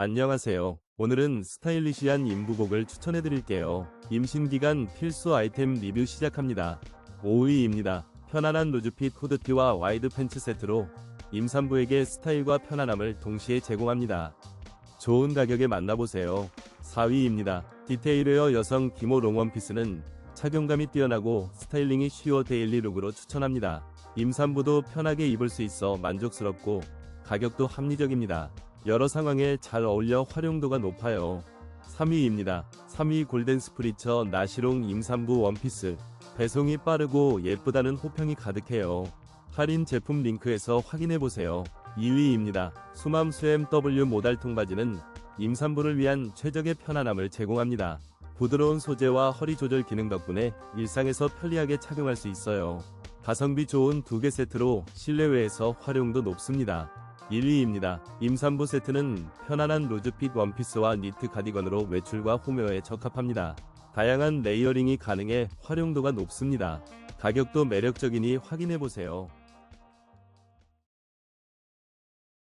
안녕하세요. 오늘은 스타일리시한 임부복을 추천해 드릴게요. 임신기간 필수 아이템 리뷰 시작합니다. 5위입니다. 편안한 루즈핏 후드티와 와이드 팬츠 세트로 임산부에게 스타일과 편안함을 동시에 제공합니다. 좋은 가격에 만나보세요. 4위입니다. 디테일웨어 여성 기모 롱원피스는 착용감이 뛰어나고 스타일링이 쉬워 데일리 룩으로 추천합니다. 임산부도 편하게 입을 수 있어 만족스럽고 가격도 합리적입니다. 여러 상황에 잘 어울려 활용도가 높아요. 3위입니다. 3위 골든 스프리처 나시롱 임산부 원피스. 배송이 빠르고 예쁘다는 호평이 가득해요. 할인 제품 링크에서 확인해보세요. 2위입니다. 수맘 수엠 W 모달 통바지는 임산부를 위한 최적의 편안함을 제공합니다. 부드러운 소재와 허리 조절 기능 덕분에 일상에서 편리하게 착용할 수 있어요. 가성비 좋은 두 개 세트로 실내외에서 활용도 높습니다. 1위입니다. 임산부 세트는 편안한 루즈핏 원피스와 니트 가디건으로 외출과 홈웨어에 적합합니다. 다양한 레이어링이 가능해 활용도가 높습니다. 가격도 매력적이니 확인해보세요.